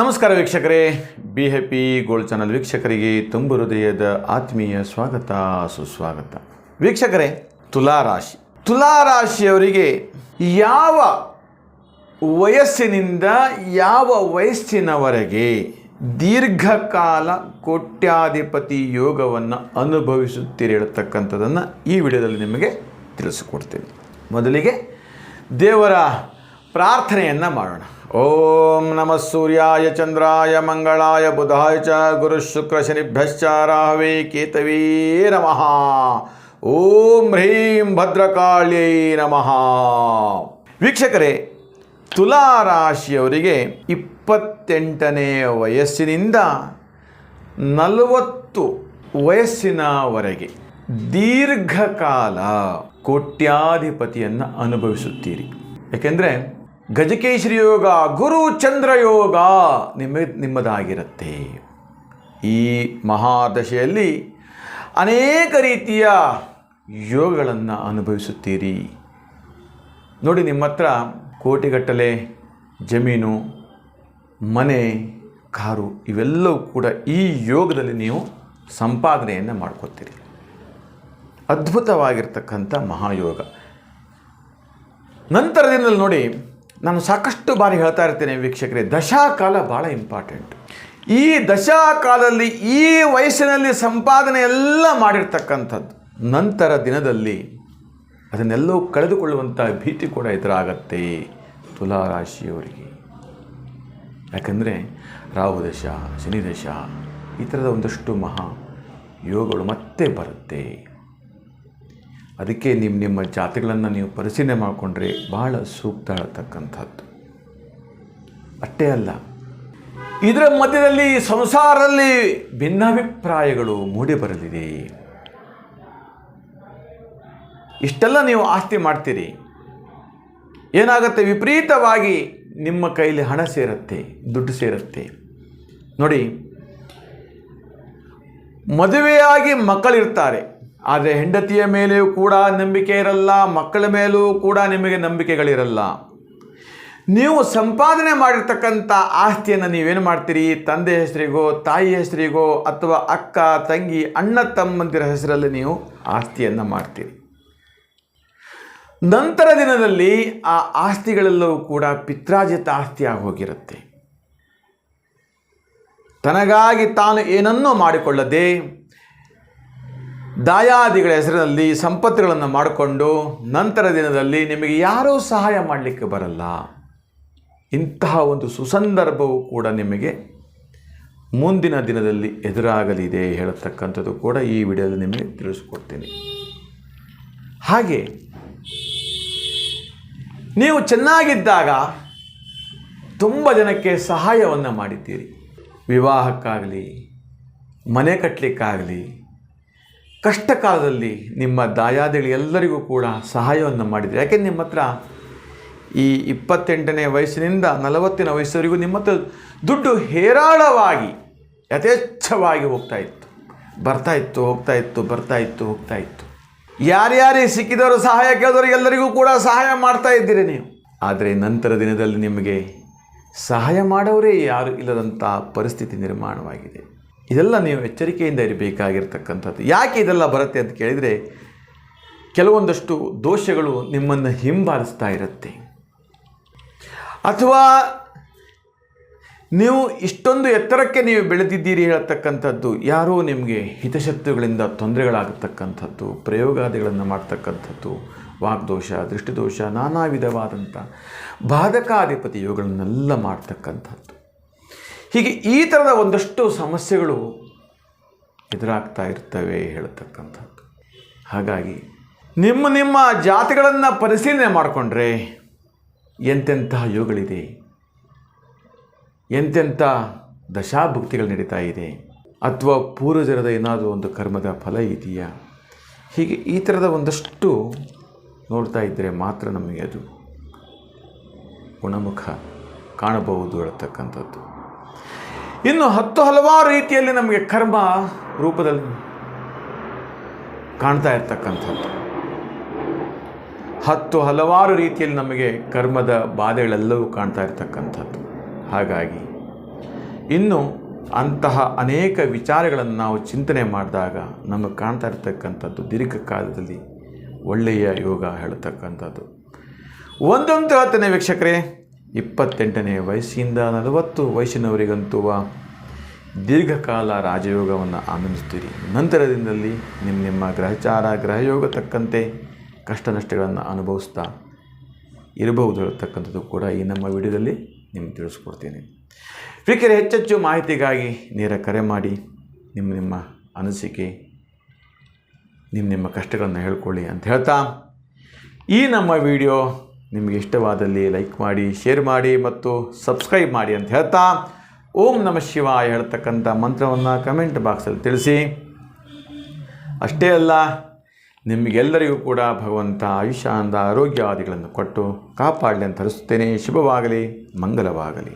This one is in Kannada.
ನಮಸ್ಕಾರ ವೀಕ್ಷಕರೇ. ಬಿ ಹ್ಯಾಪಿ ಗೋಲ್ಡ್ ಚಾನಲ್ ವೀಕ್ಷಕರಿಗೆ ತುಂಬು ಹೃದಯದ ಆತ್ಮೀಯ ಸ್ವಾಗತ, ಸುಸ್ವಾಗತ. ವೀಕ್ಷಕರೇ ತುಲಾರಾಶಿ ತುಲಾರಾಶಿಯವರಿಗೆ ಯಾವ ವಯಸ್ಸಿನಿಂದ ಯಾವ ವಯಸ್ಸಿನವರೆಗೆ ದೀರ್ಘಕಾಲ ಕೋಟ್ಯಾಧಿಪತಿ ಯೋಗವನ್ನು ಅನುಭವಿಸುತ್ತೀರಿ ಈ ವಿಡಿಯೋದಲ್ಲಿ ನಿಮಗೆ ತಿಳಿಸಿಕೊಡ್ತೀನಿ. ಮೊದಲಿಗೆ ದೇವರ ಪ್ರಾರ್ಥನೆಯನ್ನು ಮಾಡೋಣ. ಓಂ ನಮಃ ಸೂರ್ಯಾಯ ಚಂದ್ರಾಯ ಮಂಗಳಾಯ ಬುಧಾಯ ಚ ಗುರು ಶುಕ್ರ ಶನಿಭ್ಯಶ್ಚ ರಾಹವೇ ಕೇತವೇ ನಮಃ. ಓಂ ಹ್ರೀಂ ಭದ್ರಕಾಳ್ಯೈ ನಮಃ. ವೀಕ್ಷಕರೇ, ತುಲಾರಾಶಿಯವರಿಗೆ ಇಪ್ಪತ್ತೆಂಟನೇ ವಯಸ್ಸಿನಿಂದ ನಲವತ್ತು ವಯಸ್ಸಿನವರೆಗೆ ದೀರ್ಘಕಾಲ ಕೋಟ್ಯಾಧಿಪತಿಯನ್ನು ಅನುಭವಿಸುತ್ತೀರಿ. ಯಾಕೆಂದರೆ ಗಜಕೇಶ್ವರಿ ಯೋಗ, ಗುರು ಚಂದ್ರ ಯೋಗ ನಿಮ್ಮ, ನಿಮ್ಮದಾಗಿರುತ್ತೆ. ಈ ಮಹಾದಶೆಯಲ್ಲಿ ಅನೇಕ ರೀತಿಯ ಯೋಗಗಳನ್ನು ಅನುಭವಿಸುತ್ತೀರಿ. ನೋಡಿ, ನಿಮ್ಮ ಹತ್ರ ಕೋಟಿಗಟ್ಟಲೆ ಜಮೀನು, ಮನೆ, ಕಾರು ಇವೆಲ್ಲವೂ ಕೂಡ ಈ ಯೋಗದಲ್ಲಿ ನೀವು ಸಂಪಾದನೆಯನ್ನು ಮಾಡ್ಕೋತೀರಿ. ಅದ್ಭುತವಾಗಿರ್ತಕ್ಕಂಥ ಮಹಾಯೋಗ. ನಂತರದಿಂದಲೂ ನೋಡಿ ನಾನು ಸಾಕಷ್ಟು ಬಾರಿ ಹೇಳ್ತಾ ಇರ್ತೇನೆ ವೀಕ್ಷಕರೇ, ದಶಾಕಾಲ ಭಾಳ ಇಂಪಾರ್ಟೆಂಟ್ ಈ ದಶಾಕಾಲದಲ್ಲಿ, ಈ ವಯಸ್ಸಿನಲ್ಲಿ ಸಂಪಾದನೆ ಎಲ್ಲ ಮಾಡಿರ್ತಕ್ಕಂಥದ್ದು. ನಂತರ ದಿನದಲ್ಲಿ ಅದನ್ನೆಲ್ಲವೂ ಕಳೆದುಕೊಳ್ಳುವಂಥ ಭೀತಿ ಕೂಡ ಎದುರಾಗತ್ತೆ ತುಲಾರಾಶಿಯವರಿಗೆ. ಯಾಕಂದರೆ ರಾಹು ದಶ ಶನಿ ದಶ ಈ ಥರದ ಒಂದಷ್ಟು ಮಹಾ ಯೋಗಗಳು ಮತ್ತೆ ಬರುತ್ತೆ. ಅದಕ್ಕೆ ನಿಮ್ಮ ನಿಮ್ಮ ಜಾತಿಗಳನ್ನು ನೀವು ಪರಿಶೀಲನೆ ಮಾಡಿಕೊಂಡ್ರೆ ಬಹಳ ಸೂಕ್ತ ಹೇಳ್ತಕ್ಕಂಥದ್ದು ಅಷ್ಟೇ ಅಲ್ಲ, ಇದರ ಮಧ್ಯದಲ್ಲಿ ಸಂಸಾರದಲ್ಲಿ ಭಿನ್ನಾಭಿಪ್ರಾಯಗಳು ಮೂಡಿ ಬರಲಿದೆ. ಇಷ್ಟೆಲ್ಲ ನೀವು ಆಸ್ತಿ ಮಾಡ್ತೀರಿ. ಏನಾಗುತ್ತೆ? ವಿಪರೀತವಾಗಿ ನಿಮ್ಮ ಕೈಲಿ ಹಣ ಸೇರುತ್ತೆ, ದುಡ್ಡು ಸೇರುತ್ತೆ. ನೋಡಿ, ಮದುವೆಯಾಗಿ ಮಕ್ಕಳಿರ್ತಾರೆ. ಆದರೆ ಹೆಂಡತಿಯ ಮೇಲೆಯೂ ಕೂಡ ನಂಬಿಕೆ ಇರಲ್ಲ, ಮಕ್ಕಳ ಮೇಲೂ ಕೂಡ ನಿಮಗೆ ನಂಬಿಕೆಗಳಿರಲ್ಲ. ನೀವು ಸಂಪಾದನೆ ಮಾಡಿರ್ತಕ್ಕಂಥ ಆಸ್ತಿಯನ್ನು ನೀವೇನು ಮಾಡ್ತೀರಿ? ತಂದೆ ಹೆಸರಿಗೋ, ತಾಯಿ ಹೆಸರಿಗೋ, ಅಥವಾ ಅಕ್ಕ, ತಂಗಿ, ಅಣ್ಣ, ತಮ್ಮಂದಿರ ಹೆಸರಲ್ಲಿ ನೀವು ಆಸ್ತಿಯನ್ನು ಮಾಡ್ತೀರಿ. ನಂತರ ದಿನದಲ್ಲಿ ಆ ಆಸ್ತಿಗಳೆಲ್ಲವೂ ಕೂಡ ಪಿತ್ರಾಜಿತ ಆಸ್ತಿಯಾಗಿ ಹೋಗಿರುತ್ತೆ. ತನಗಾಗಿ ತಾನು ಏನನ್ನೂ ಮಾಡಿಕೊಳ್ಳದೆ ದಾಯಾದಿಗಳ ಹೆಸರಿನಲ್ಲಿ ಸಂಪತ್ತುಗಳನ್ನು ಮಾಡಿಕೊಂಡು ನಂತರ ದಿನದಲ್ಲಿ ನಿಮಗೆ ಯಾರೂ ಸಹಾಯ ಮಾಡಲಿಕ್ಕೆ ಬರಲ್ಲ. ಇಂತಹ ಒಂದು ಸುಸಂದರ್ಭವು ಕೂಡ ನಿಮಗೆ ಮುಂದಿನ ದಿನದಲ್ಲಿ ಎದುರಾಗಲಿದೆ ಹೇಳತಕ್ಕಂಥದ್ದು ಕೂಡ ಈ ವಿಡಿಯೋದಲ್ಲಿ ನಿಮಗೆ ತಿಳಿಸ್ಕೊಡ್ತೀನಿ. ಹಾಗೆ ನೀವು ಚೆನ್ನಾಗಿದ್ದಾಗ ತುಂಬ ಜನಕ್ಕೆ ಸಹಾಯವನ್ನು ಮಾಡಿದ್ದೀರಿ. ವಿವಾಹಕ್ಕಾಗಲಿ, ಮನೆ ಕಟ್ಟಲಿಕ್ಕಾಗಲಿ ಕಷ್ಟ ಕಾಲದಲ್ಲಿ ನಿಮ್ಮ ದಾಯಾದಿಗಳು ಎಲ್ಲರಿಗೂ ಕೂಡ ಸಹಾಯವನ್ನು ಮಾಡಿದ್ದೀರಿ ಯಾಕೆಂದ್ರೆ ನಿಮ್ಮ ಹತ್ರ ಈ ಇಪ್ಪತ್ತೆಂಟನೇ ವಯಸ್ಸಿನಿಂದ ನಲವತ್ತಿನ ವಯಸ್ಸವರೆಗೂ ನಿಮ್ಮ ಹತ್ರ ದುಡ್ಡು ಹೇರಾಳವಾಗಿ, ಯಥೇಚ್ಛವಾಗಿ ಹೋಗ್ತಾ ಇತ್ತು. ಬರ್ತಾ ಇತ್ತು, ಹೋಗ್ತಾ ಇತ್ತು, ಬರ್ತಾ ಇತ್ತು, ಹೋಗ್ತಾ ಇತ್ತು. ಯಾರ್ಯಾರಿಗೆ ಸಿಕ್ಕಿದವರು ಸಹಾಯ ಕೇಳಿದವರು ಎಲ್ಲರಿಗೂ ಕೂಡ ಸಹಾಯ ಮಾಡ್ತಾ ಇದ್ದೀರಿ ನೀವು. ಆದರೆ ನಂತರ ದಿನದಲ್ಲಿ ನಿಮಗೆ ಸಹಾಯ ಮಾಡೋರೇ ಯಾರು ಇಲ್ಲದಂಥ ಪರಿಸ್ಥಿತಿ ನಿರ್ಮಾಣವಾಗಿದೆ. ಇದೆಲ್ಲ ನೀವು ಎಚ್ಚರಿಕೆಯಿಂದ ಇರಬೇಕಾಗಿರ್ತಕ್ಕಂಥದ್ದು. ಯಾಕೆ ಇದೆಲ್ಲ ಬರುತ್ತೆ ಅಂತ ಕೇಳಿದರೆ, ಕೆಲವೊಂದಷ್ಟು ದೋಷಗಳು ನಿಮ್ಮನ್ನು ಹಿಂಬಾಲಿಸ್ತಾ ಇರುತ್ತೆ. ಅಥವಾ ನೀವು ಇಷ್ಟೊಂದು ಎತ್ತರಕ್ಕೆ ನೀವು ಬೆಳೆದಿದ್ದೀರಿ ಹೇಳತಕ್ಕಂಥದ್ದು, ಯಾರೋ ನಿಮಗೆ ಹಿತಶತ್ರುಗಳಿಂದ ತೊಂದರೆಗಳಾಗತಕ್ಕಂಥದ್ದು, ಪ್ರಯೋಗಾದಿಗಳನ್ನು ಮಾಡ್ತಕ್ಕಂಥದ್ದು, ವಾಗ್ದೋಷ, ದೃಷ್ಟಿದೋಷ, ನಾನಾ ವಿಧವಾದಂಥ ಬಾಧಕಾಧಿಪತಿ ಇವುಗಳನ್ನೆಲ್ಲ ಮಾಡ್ತಕ್ಕಂಥದ್ದು. ಹೀಗೆ ಈ ಥರದ ಒಂದಷ್ಟು ಸಮಸ್ಯೆಗಳು ಎದುರಾಗ್ತಾ ಇರ್ತವೆ ಹೇಳತಕ್ಕಂಥದ್ದು. ಹಾಗಾಗಿ ನಿಮ್ಮ ನಿಮ್ಮ ಜಾತಿಗಳನ್ನು ಪರಿಶೀಲನೆ ಮಾಡಿಕೊಂಡ್ರೆ ಎಂತೆಂತಹ ಯೋಗಗಳಿದೆ? ಎಂತೆಂಥ ದಶಾಭುಕ್ತಿಗಳು ನಡೀತಾ ಇದೆ? ಅಥವಾ ಪೂರ್ವಜರದ ಏನಾದರೂ ಒಂದು ಕರ್ಮದ ಫಲ ಇದೆಯಾ? ಹೀಗೆ ಈ ಥರದ ಒಂದಷ್ಟು ನೋಡ್ತಾ ಇದ್ದರೆ ಮಾತ್ರ ನಮಗೆ ಅದು ಗುಣಮುಖ ಕಾಣಬಹುದು ಹೇಳ್ತಕ್ಕಂಥದ್ದು. ಇನ್ನು ಹತ್ತು ಹಲವಾರು ರೀತಿಯಲ್ಲಿ ನಮಗೆ ಕರ್ಮ ರೂಪದಲ್ಲಿ ಕಾಣ್ತಾ ಇರ್ತಕ್ಕಂಥದ್ದು. ಹತ್ತು ಹಲವಾರು ರೀತಿಯಲ್ಲಿ ನಮಗೆ ಕರ್ಮದ ಬಾಧೆಗಳೆಲ್ಲವೂ ಕಾಣ್ತಾ ಇರ್ತಕ್ಕಂಥದ್ದು. ಹಾಗಾಗಿ ಇನ್ನು ಅಂತಹ ಅನೇಕ ವಿಚಾರಗಳನ್ನು ನಾವು ಚಿಂತನೆ ಮಾಡಿದಾಗ ನಮಗೆ ಕಾಣ್ತಾ ಇರ್ತಕ್ಕಂಥದ್ದು ದೀರ್ಘಕಾಲದಲ್ಲಿ ಒಳ್ಳೆಯ ಯೋಗ ಹೇಳ್ತಕ್ಕಂಥದ್ದು. ಒಂದೊಂದು ಹೇಳ್ತೇನೆ ವೀಕ್ಷಕರೇ. ಇಪ್ಪತ್ತೆಂಟನೇ ವಯಸ್ಸಿಂದ ನಲವತ್ತು ವಯಸ್ಸಿನವರಿಗಂತೂ ದೀರ್ಘಕಾಲ ರಾಜಯೋಗವನ್ನು ಆನಂದಿಸ್ತೀರಿ ನಂತರದಿಂದಲ್ಲಿ ನಿಮ್ಮ ನಿಮ್ಮ ಗ್ರಹಚಾರ, ಗ್ರಹಯೋಗ ತಕ್ಕಂತೆ ಕಷ್ಟ ನಷ್ಟಗಳನ್ನು ಅನುಭವಿಸ್ತಾ ಇರಬಹುದು ಹೇಳ್ತಕ್ಕಂಥದ್ದು ಕೂಡ ಈ ನಮ್ಮ ವಿಡಿಯೋದಲ್ಲಿ ನಿಮ್ಗೆ ತಿಳಿಸ್ಕೊಡ್ತೀನಿ. ವೀಕ್ಷಕರೇ, ಹೆಚ್ಚೆಚ್ಚು ಮಾಹಿತಿಗಾಗಿ ನೇರ ಕರೆ ಮಾಡಿ ನಿಮ್ಮ ನಿಮ್ಮ ಅನಿಸಿಕೆ, ನಿಮ್ಮ ನಿಮ್ಮ ಕಷ್ಟಗಳನ್ನು ಹೇಳ್ಕೊಳ್ಳಿ ಅಂತ ಹೇಳ್ತಾ ಈ ನಮ್ಮ ವಿಡಿಯೋ ನಿಮಗೆ ಇಷ್ಟವಾದಲ್ಲಿ ಲೈಕ್ ಮಾಡಿ ಶೇರ್ ಮಾಡಿ ಮತ್ತು ಸಬ್ಸ್ಕ್ರೈಬ್ ಮಾಡಿ ಅಂತ ಹೇಳ್ತಾ ಓಂ ನಮ ಶಿವ ಹೇಳ್ತಕ್ಕಂಥ ಮಂತ್ರವನ್ನು ಕಮೆಂಟ್ ಬಾಕ್ಸಲ್ಲಿ ತಿಳಿಸಿ. ಅಷ್ಟೇ ಅಲ್ಲ, ನಿಮಗೆಲ್ಲರಿಗೂ ಕೂಡ ಭಗವಂತ ಆರೋಗ್ಯ ಆರೋಗ್ಯಾದಿಗಳನ್ನು ಕೊಟ್ಟು ಕಾಪಾಡಲಿ ಅಂತ ಹರಿಸುತ್ತೇನೆ. ಶುಭವಾಗಲಿ, ಮಂಗಲವಾಗಲಿ.